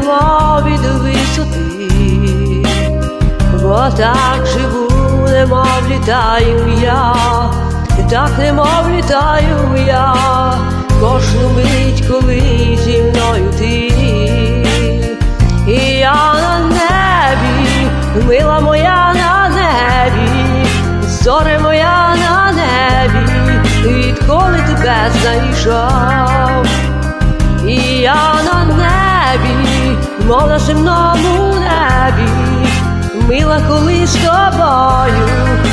немов від висоти, бо так живу, немов літаю я, і так немов літаю я, кожну мить, коли зі мною ти, і я на небі, мила моя на небі, зоре моя на небі, відколи тебе знайшов, і я на небі, мов земному небі, мила, коли з тобою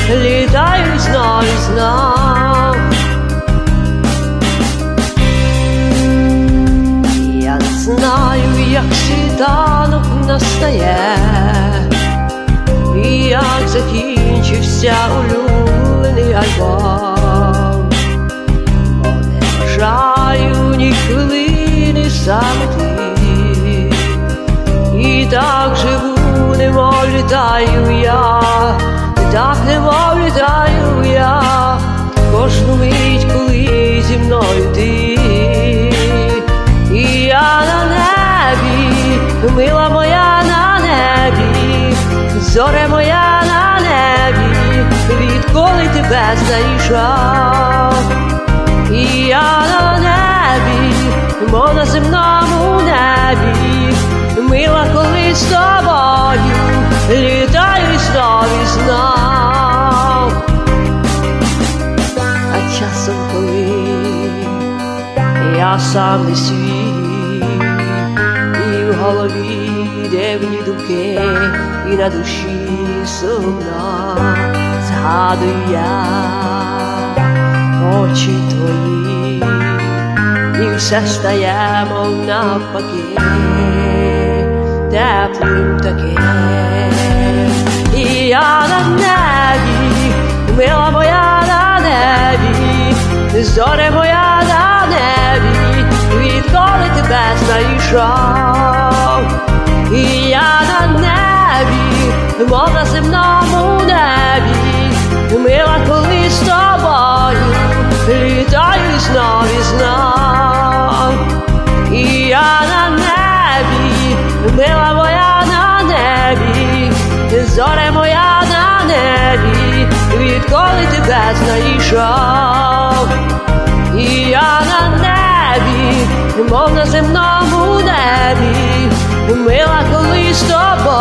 літаю знов і. Я знаю, як світанок настає, і як закінчився улюблений альбом, так живу, немов літаю я, так немов літаю я, кожну мить, коли зі мною ти. І я на небі, мила моя на небі, зоре моя на небі, відколи тебе знайшов. І я на небі, мов на земному небі, я сам не свій, і в голові дивні думки, і на душі сумна, згадую я очі твої, і все стає, мов навпаки, теплим таке, і я на небі, мила моя на небі, зоре моя на земному небі, мила, коли з тобою літаю знов і знов, і я на небі, мила моя на небі, зоре моя на небі, відколи тебе знайшов. І я на небі, мов на земному небі, мила коли з тобою